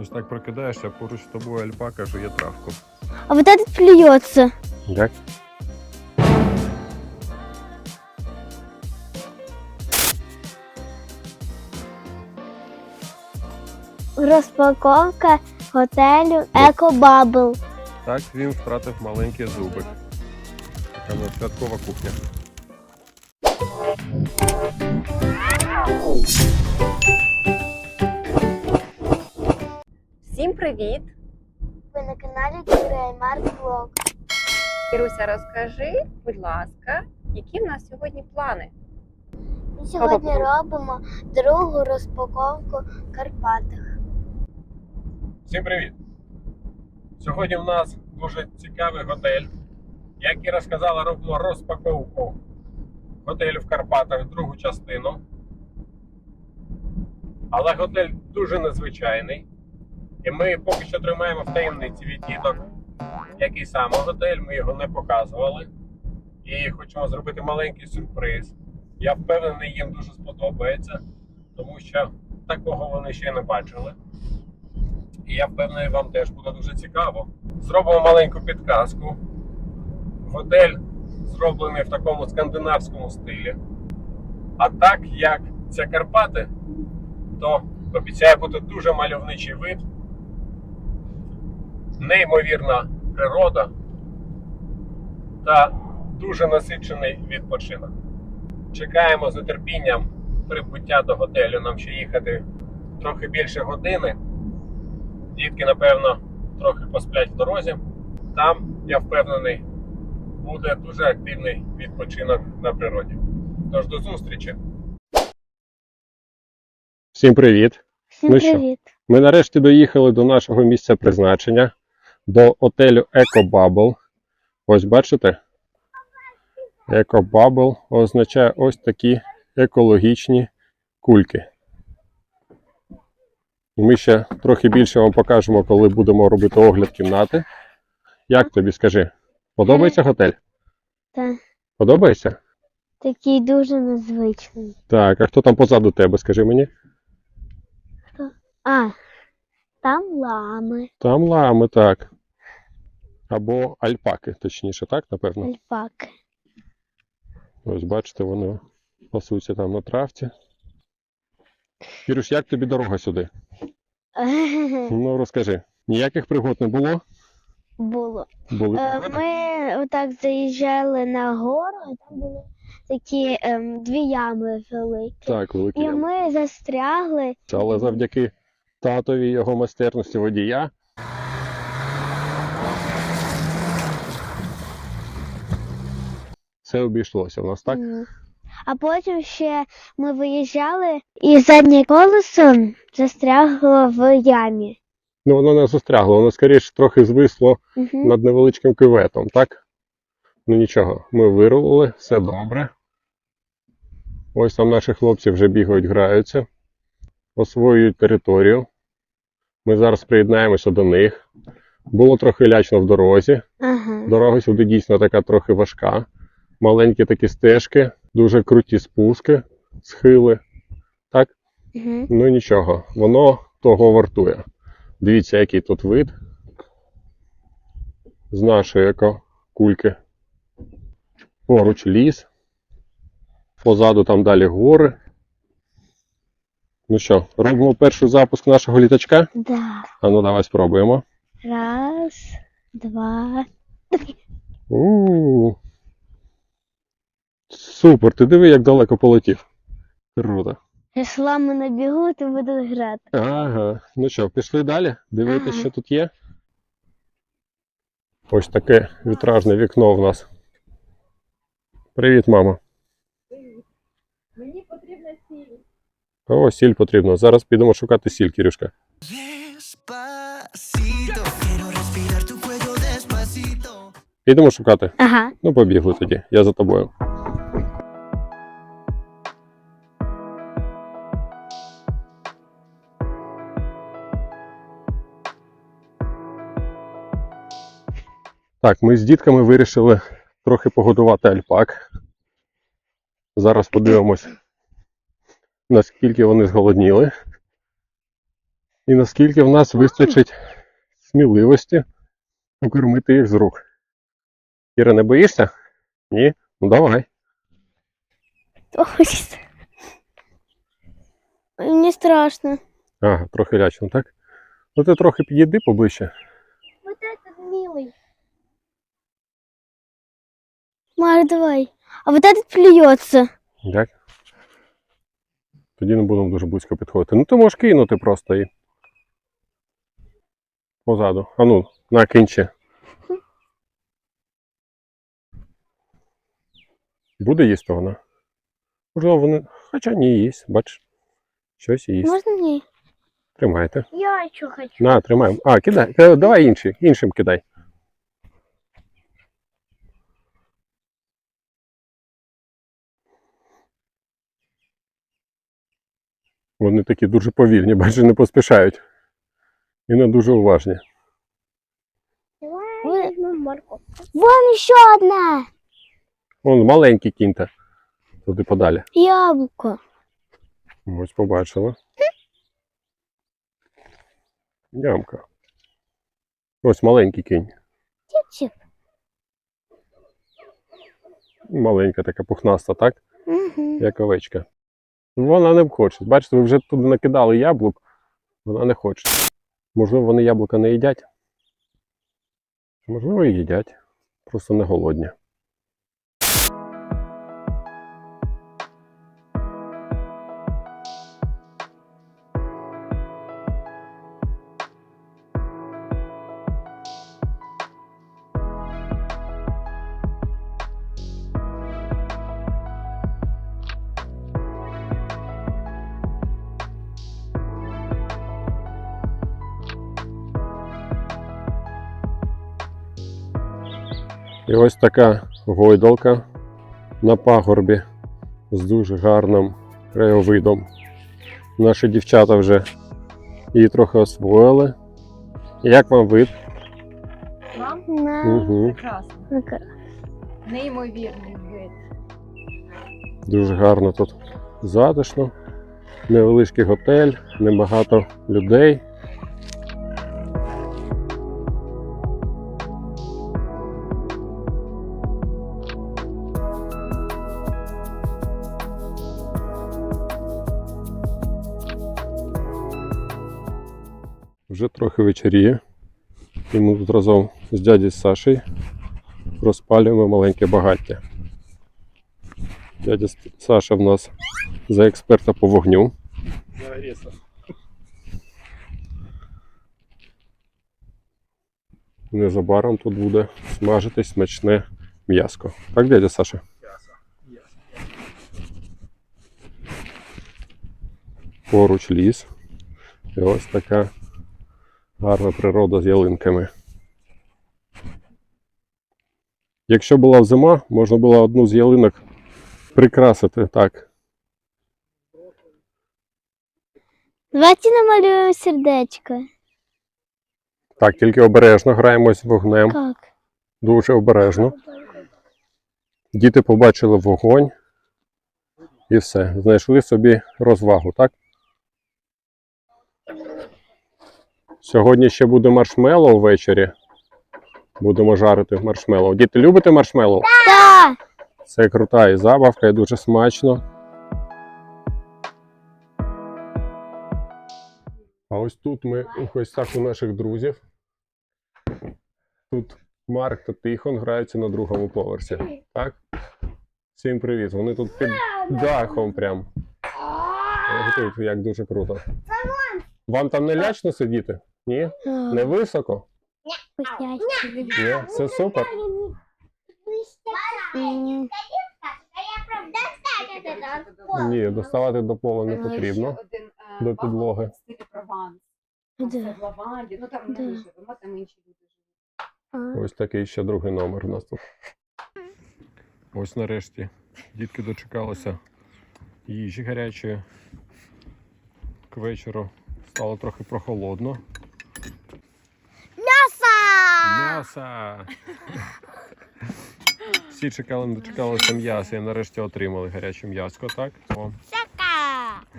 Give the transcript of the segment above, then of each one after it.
Ось так прокидаєшся, поруч з тобою альпака жує травку. А вот этот плюется. Як? Розпаковка готелю Екобабл. Так він втратив маленький зубик. Така в нас святкова кухня. Привіт! Ви на каналі Кіра Марк Влог. Іруся, розкажи, будь ласка, які в нас сьогодні плани? Ми сьогодні Папа. робимо другу розпаковку в Карпатах. Всім привіт! Сьогодні в нас дуже цікавий готель. Як і розказала, робимо розпаковку готелю в Карпатах, другу частину. Але готель дуже незвичайний. І ми поки що тримаємо в таємниці від діток, який саме готель, ми його не показували. І хочемо зробити маленький сюрприз. Я впевнений, їм дуже сподобається, тому що такого вони ще не бачили. І я впевнений, вам теж буде дуже цікаво. Зробимо маленьку підказку. Готель зроблений в такому скандинавському стилі. А так як це Карпати, то обіцяє бути дуже мальовничий вид, неймовірна природа та дуже насичений відпочинок. Чекаємо з нетерпінням прибуття до готелю. Нам ще їхати трохи більше години. Дітки, напевно, трохи посплять в дорозі. Там, я впевнений, буде дуже активний відпочинок на природі. Тож до зустрічі. Всім привіт! Всім Ну що? Ми нарешті доїхали до нашого місця призначення, до отелю EcoBubble. Ось бачите? EcoBubble означає ось такі екологічні кульки. І Ми ще трохи більше вам покажемо, коли будемо робити огляд кімнати. Як тобі скажи? Подобається готель? Та Подобається? такий дуже незвичний. Так, а хто там позаду тебе, скажи мені? А, там лами, Там лами, так. Або альпаки, точніше, так, напевно. альпаки. Ось бачите, вони пасуться там на травці. Кірюш, як тобі дорога сюди? Ну розкажи. Ніяких пригод не було? Було. Були Е. Ми отак заїжджали на гору, і там були такі ем, дві ями великі. Так, великі. І ями. ми застрягли. Але завдяки татові його майстерності водія. Все обійшлося в нас, так? А потім ще ми виїжджали, і заднє колесо застрягло в ямі. Ну, воно не застрягло, воно скоріше трохи звисло Угу. над невеличким кюветом, так? Ну нічого, ми вирулили, все добре. Ось там наші хлопці вже бігають, граються, освоюють територію. Ми зараз приєднаємося до них. Було трохи лячно в дорозі. Ага. Дорога сюди дійсно така трохи важка. Маленькі такі стежки, дуже круті спуски, схили. Так? Угу. Ну нічого, воно того вартує. Дивіться, який тут вид з нашої кульки. Поруч ліс. Позаду там далі гори. Ну що, робимо перший запуск нашого літачка? Да. А ну давай спробуємо. Раз, два. у Супер, ти диви, як далеко полетів. Круто. Якщо лами на бігу, то буду грати. Ага. Ну що, пішли далі? Дивитися, Ага. що тут є. Ось таке вітражне вікно в нас. Привіт, мама. Мені потрібна сіль. О, сіль потрібно. Зараз підемо шукати сіль, Кірюшка. Підемо шукати. Ага. Ну, побігли тоді. Я за тобою. Так, ми з дітками вирішили трохи погодувати альпак. Зараз подивимось, наскільки вони зголодніли. і наскільки в нас вистачить сміливості покормити їх з рук. Іра, не боїшся? Ні? Ну давай. Мені страшно. Ага, трохи лячно, так? Ну ти трохи підійди поближче. Вот этот милый. Маш, давай. А вот этот плюется. Як? Тоді не будемо дуже близько підходити. Ну ти можеш кинути просто і. Позаду. А ну, на кінче. Буде їсти вона? Можливо, вони. Хоча ні, їсть, бач. Щось їсть. Можно мне? Тримайте. Я еще хочу. На, тримаємо. А, кидай. Е, Давай інший. Іншим кидай. Вони такі дуже повільні, бачиш, не поспішають. І не дуже уважні. Давай возьмем. Вон еще одна. Вон маленький кіньте. Туди подалі. Яблоко. Ось побачила. Ямка. Ось маленький кінь. Чип-чип. Маленька така пухнаста, так? Угу. як овечка. Вона не хоче. Бачите, ви вже туди накидали яблук, вона не хоче. Можливо, вони яблука не їдять. Можливо, їдять. Просто не голодні. І ось така гойдалка на пагорбі з дуже гарним краєвидом. Наші дівчата вже її трохи освоїли. Як вам вид? Вам Угу. прекрасно. Неймовірний вид. Дуже гарно тут затишно. Невеличкий готель, небагато людей. Вже трохи вечоріє. І ми тут разом з дядю Сашею розпалюємо маленьке багаття. Дядя Саша в нас за експерта по вогню. Незабаром тут буде смажитись смачне м'яско. Так, дядя Саша? Поруч ліс. І ось така гарна природа з ялинками. Якщо була зима, можна було одну з ялинок прикрасити так. Давайте намалюем сердечко. Так, тільки обережно граємось вогнем. Как? Дуже обережно. Діти побачили вогонь і все. Знайшли собі розвагу, так? Сьогодні ще буде маршмеллоу ввечері. Будемо жарити маршмеллоу. Діти, любите маршмеллоу? Да. Це крута і забавка, і дуже смачно. А ось тут ми у гостях у наших друзів. Тут Марк та Тихон граються на другому поверсі. Так? Всім привіт. Вони тут під дахом прям. Як дуже круто. Вам там не лячно сидіти? Ні? Не високо? Ні? Це супер. Ні, доставати до пола не потрібно. до підлоги. Лаванді. Ну там не живемо, там інші люди живуть. Ось такий ще другий номер у нас тут. Ось нарешті дітки дочекалися їжі гарячої. К вечору стало трохи прохолодно. М'яса! Всі чекали, не дочекалися м'яса і нарешті отримали гаряче м'яско, так? О,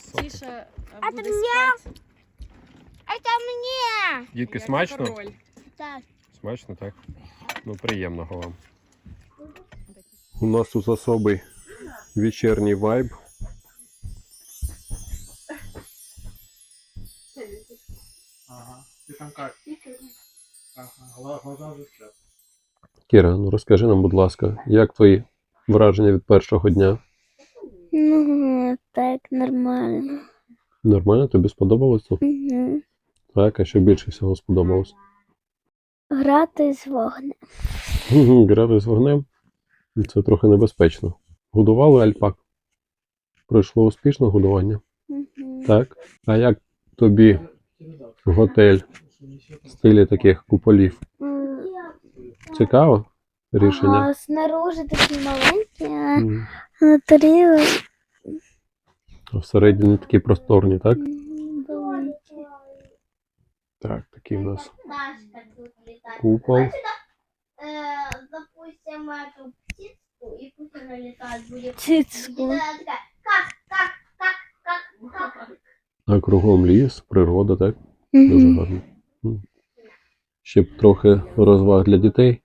супер. А буде спати. Так, Дітки, смачно? так. Смачно, так? Ну, приємного вам. У нас тут особий вечірній вайб. Ага. Ты там как? Кіра, ну розкажи нам, будь ласка, як твої враження від першого дня? Ну, так, нормально. Нормально, тобі сподобалось тут? Угу. Так, а що більше всього сподобалось? Грати з вогнем. Грати з вогнем це трохи небезпечно. Годували альпак? Пройшло успішно годування? Угу. Так. А як тобі готель в стилі таких куполів? Цікаво рішення? А снаружи такі маленькі, а внутрі А всередині такі просторні, так? Так, такий у нас купол. Э, допустим, эту птицу, и пусть она летает будет. Цицьку. И она такая, как, как, как, как, как. А кругом ліс, природа, так? Дуже гарно. Ще б трохи розваг для дітей,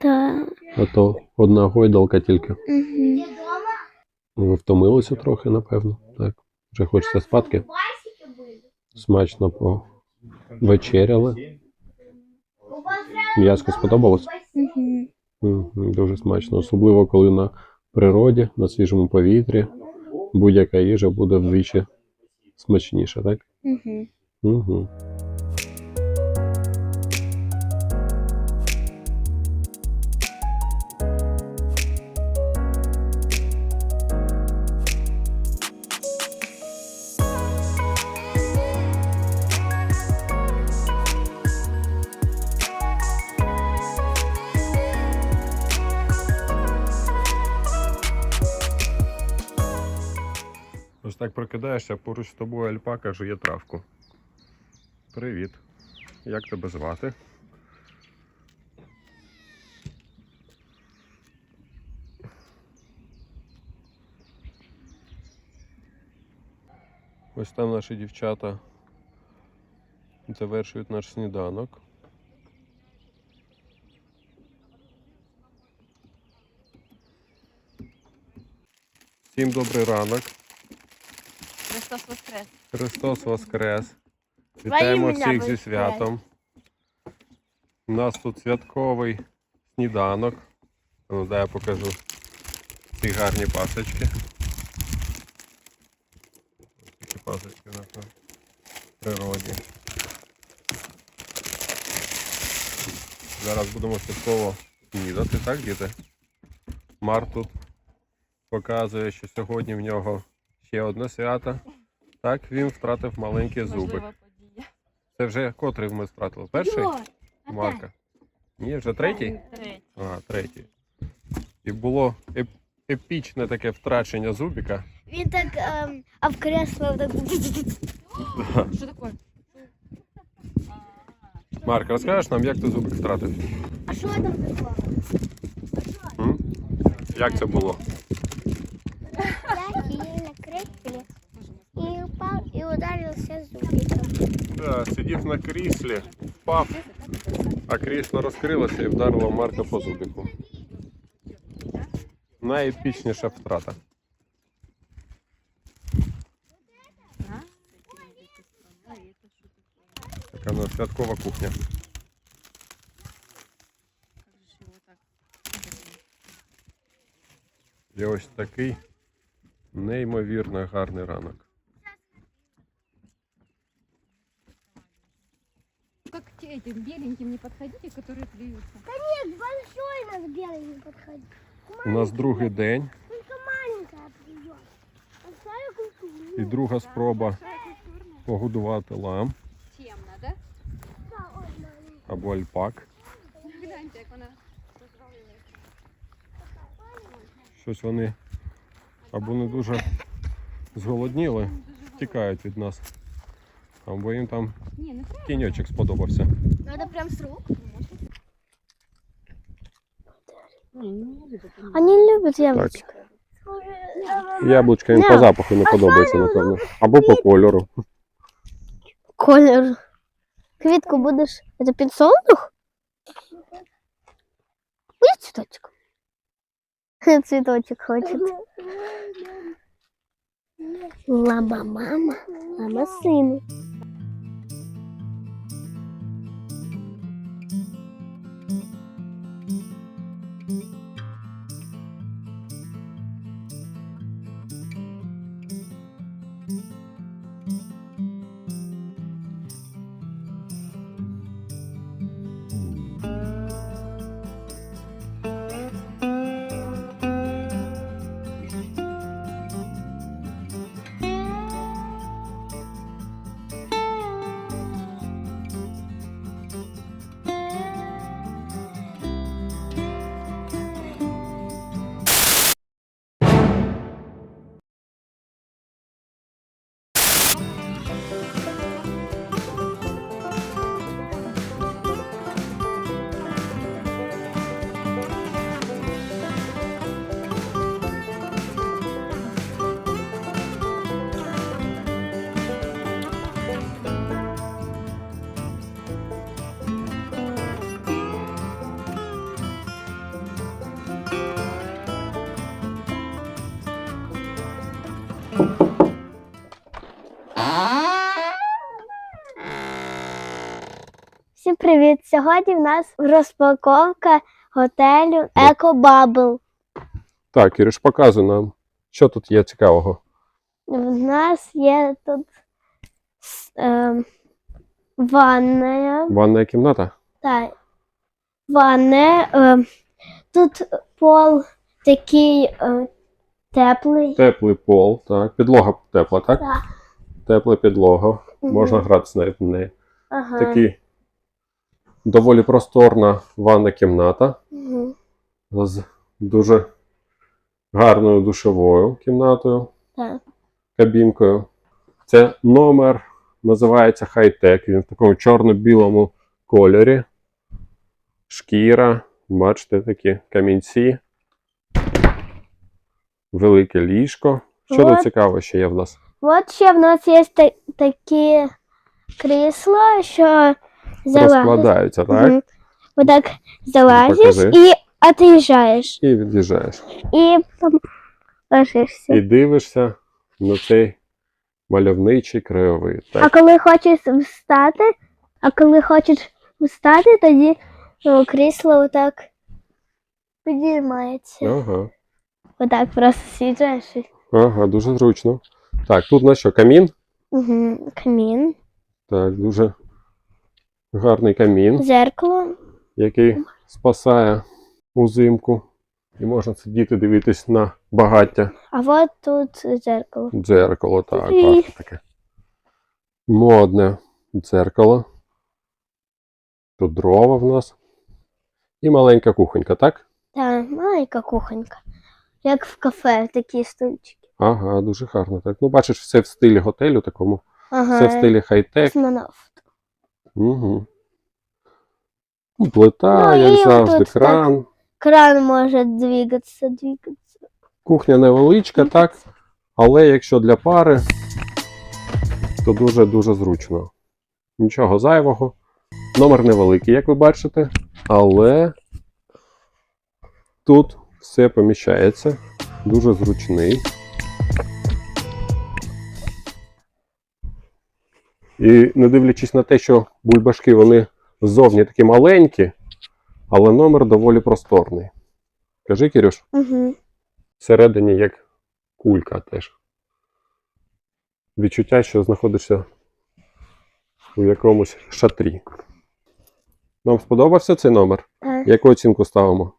Так. а то одна гойдалка тільки. Угу. Ви втомилися трохи, напевно. Так. Вже хочеться спадки. Смачно повечеряли. М'яско сподобалось? Угу. Дуже смачно. Особливо, коли на природі, на свіжому повітрі, будь-яка їжа буде вдвічі смачніша, так? Угу. Угу. Ось так прокидаєшся, поруч з тобою альпака жує травку. Привіт. Як тебе звати? Ось там наші дівчата завершують наш сніданок. Всім добрий ранок. Христос Воскрес. Христос Воскрес! Вітаємо всіх зі святом. У нас тут святковий сніданок. Ну, дай я покажу ці гарні пасочки. Такі пасочки на природі. Зараз будемо святково снідати, так, діти? Март тут показує, що сьогодні в нього ще одне свято. Так, він втратив маленький подія. Це вже котрий ми втратили? Перший? Марка. Ні, вже третій? Третій. А, третій. І було еп- епічне таке втрачення зубіка. Він так ем, а в кресло так. Що таке? Марк, розкажеш нам, як ти зубик втратив? А що там таке? М? Як це було? Я сидів на креслі і упав і ударився зубиком. Да, сидів на кріслі, впав, а крісло розкрилося і вдарило Марка по зубику. Найепічніша втрата. Така у нас святкова кухня. І ось такий неймовірно гарний ранок. Как те этим беленьким не подходите, которые клюются. Нет, большой нас белый не подходит. У нас другий день Только маленькая плюет. Большая культура. і друга спроба погодувати лам Темно, да? або альпак. Гляньте, як вона розвалилась. Щось вони або не дуже зголодніли, тікають від нас. Або їм там Ні, не треба. тіньочок сподобався. Надо прям с рук. Ні, не люблю. Они любят яблочко. Яблучка їм по Да. запаху не подобається, напевно. Або по кольору. Колер. Квітку будеш. Це підсолнух? Ой, цвіточок. Цвіточок хоче. Лаба мама, лаба сину. Всім привіт! Сьогодні в нас розпаковка готелю Екобабл. Так, Кіриш, показуй нам, що тут є цікавого. В нас є тут е, ванна. Ванна кімната. Та, ванна. Е, тут пол такий е, теплий. Теплий пол, так. Підлога тепла, так? Так. Тепла підлога. Можна гратися навіть на неї. Ага. Такий доволі просторна ванна кімната Мгм. з дуже гарною душовою кімнатою, Так. кабінкою. Це номер називається хай-тек. Він в такому чорно-білому кольорі. Шкіра, бачите, такі камінці. Велике ліжко. Що тут цікаво ще є в нас? От ще в нас є та- такі крісла, що залазять. Розкладаються, так? Мгм. Отак залазиш покажи. і отъїжджаєш. І від'їжджаєш. І там ложишся. І дивишся на цей мальовничий краєвид. А коли хочеш встати, а коли хочеш встати, тоді ну, крісло отак підіймається. Ага. Отак просто сіджаєш. ага, дуже зручно. Так, тут на що? Камін? Угу. Камін, Так, дуже гарний камін, зеркало. який спасає узимку. І можна сидіти дивитись на багаття. А от тут зеркало. Дзеркало, так, Ні. таке. Модне дзеркало. Тут дрова в нас. І маленька кухонька, так? Та маленька кухонька. Як в кафе такі стульчики. Ага, дуже гарно. Так. Ну, бачиш, все в стилі готелю такому, Ага. все в стилі хай-тек. Космонавт. Угу. Плита, Ну, як завжди, отут кран. Кран може двигатися, двигатися. Кухня невеличка, так. Але якщо для пари, то дуже-дуже зручно. Нічого зайвого. Номер невеликий, як ви бачите, але тут все поміщається. Дуже зручний. І не дивлячись на те, що бульбашки вони ззовні такі маленькі, але номер доволі просторний. Кажи, Кірюш? Угу. всередині як кулька теж. Відчуття, що знаходишся у якомусь шатрі. Нам сподобався цей номер? Так. Яку оцінку ставимо?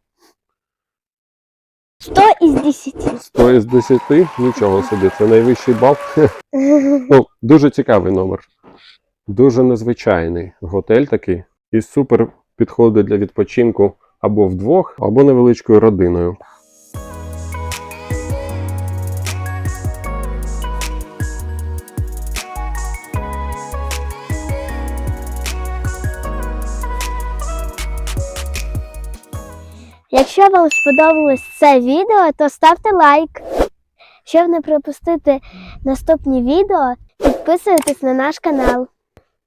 100 із 10. 100 із 10? Нічого собі, це найвищий бал. Ну, дуже цікавий номер. Дуже незвичайний готель такий. І супер підходить для відпочинку або вдвох, або невеличкою родиною. Якщо вам сподобалось це відео, то ставте лайк. Щоб не пропустити наступні відео, підписуйтесь на наш канал.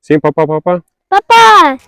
Sim, papá, papá. Papá!